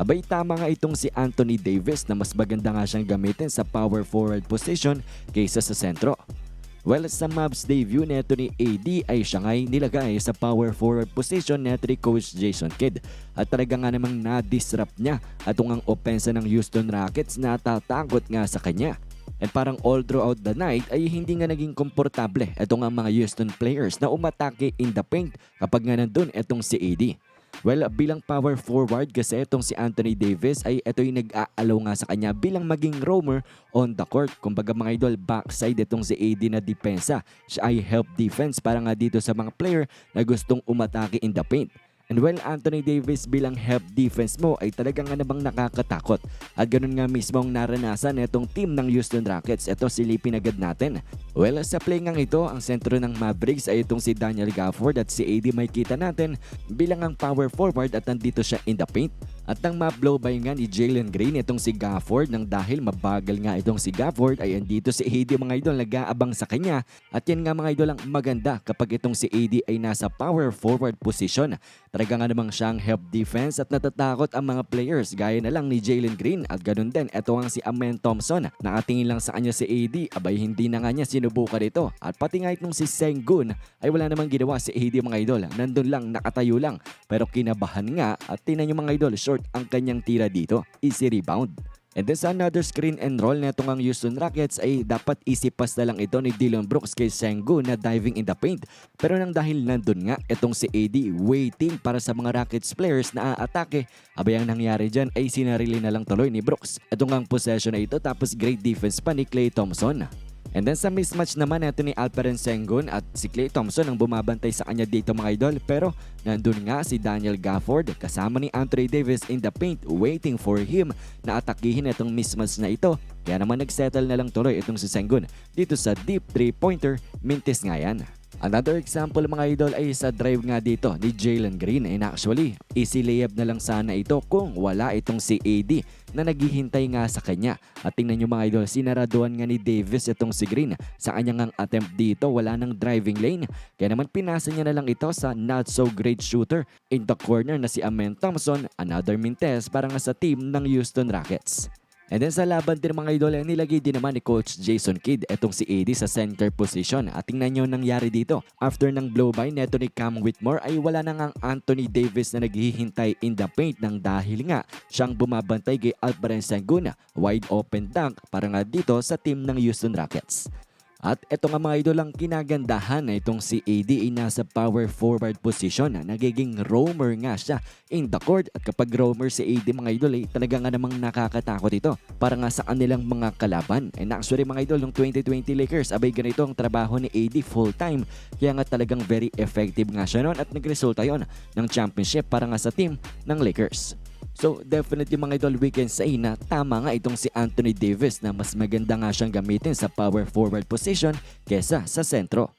Abay tama nga itong si Anthony Davis na mas maganda nga siyang gamitin sa power forward position kaysa sa sentro. Well, sa Mavs debut neto ni AD ay siya nga'y nilagay sa power forward position neto ni Coach Jason Kidd. At talaga nga namang na-disrupt niya atong ang opensa ng Houston Rockets na tatakot nga sa kanya. And parang all throughout the night ay hindi nga naging komportable itong ang mga Houston players na umatake in the paint kapag nga nandun itong si AD. Well, bilang power forward kasi itong si Anthony Davis ay ito yung nag-aalaw nga sa kanya bilang maging roamer on the court. Kumbaga mga idol, backside itong si AD na depensa. Siya ay help defense para nga dito sa mga player na gustong umatake in the paint. And well, Anthony Davis bilang help defense mo ay talagang nga namang nakakatakot. At ganun nga mismo ang naranasan itong team ng Houston Rockets. Ito silipin agad natin. Well, sa play ngang ito, ang sentro ng Mavericks ay itong si Daniel Gafford at si AD may kita natin bilang ang power forward at nandito siya in the paint. At nang ma-blow by nga ni Jalen Green itong si Gafford nang dahil mabagal nga itong si Gafford ay andito si AD mga idol nag-aabang sa kanya at yan nga mga idol ang maganda kapag itong si AD ay nasa power forward position. Talaga nga namang siyang help defense at natatakot ang mga players gaya na lang ni Jalen Green at ganun din ito ang si Amen Thompson. Nakatingin lang sa kanya si AD abay hindi na nga niya sinubukan ito at pati nga itong si Sengun ay wala namang ginawa si AD mga idol. Nandun lang nakatayo lang pero kinabahan nga at tinan yung mga idol short ang kanyang tira dito. Easy rebound. And then sa another screen and roll na itong ang Houston Rockets ay dapat easy pass na lang ito ni Dylan Brooks kay Sengu na diving in the paint. Pero nang dahil nandun nga itong si AD waiting para sa mga Rockets players na aatake, abay ang nangyari dyan ay sinarili na lang tuloy ni Brooks. Itong ang possession na ito tapos great defense pa ni Klay Thompson. And then sa mismatch naman ito ni Alperen Sengun at si Klay Thompson ang bumabantay sa kanya dito mga idol pero nandun nga si Daniel Gafford kasama ni Anthony Davis in the paint waiting for him na atakihin itong mismatch na ito. Kaya naman nagsettle na lang tuloy itong si Sengun dito sa deep 3-pointer mintis nga yan. Another example mga idol ay sa drive nga dito ni Jalen Green and actually easy layup na lang sana ito kung wala itong si AD na naghihintay nga sa kanya. At tingnan nyo mga idol, sinaraduan nga ni Davis itong si Green. Sa kanyang ang attempt dito, wala nang driving lane. Kaya naman pinasa niya na lang ito sa not so great shooter in the corner na si Amen Thompson, another mintes para nga sa team ng Houston Rockets. And then sa laban din mga idol, nilagay din naman ni Coach Jason Kidd etong si AD sa center position. At tingnan nyo nangyari dito. After ng blow by neto ni Cam Whitmore ay wala na nga ang Anthony Davis na naghihintay in the paint ng dahil nga siyang bumabantay kay Alperen Sengun. Wide open dunk para nga dito sa team ng Houston Rockets. At eto nga mga idol ang kinagandahan na itong si AD ay nasa power forward position na nagiging roamer nga siya in the court at kapag roamer si AD mga idol ay talaga nga namang nakakatakot ito para nga sa kanilang mga kalaban. And actually mga idol ng 2020 Lakers abay ganito ang trabaho ni AD full time kaya nga talagang very effective nga siya noon at nagresulta yon ng championship para nga sa team ng Lakers. So definitely mga idol we can say na tama nga itong si Anthony Davis na mas maganda nga siyang gamitin sa power forward position kesa sa sentro.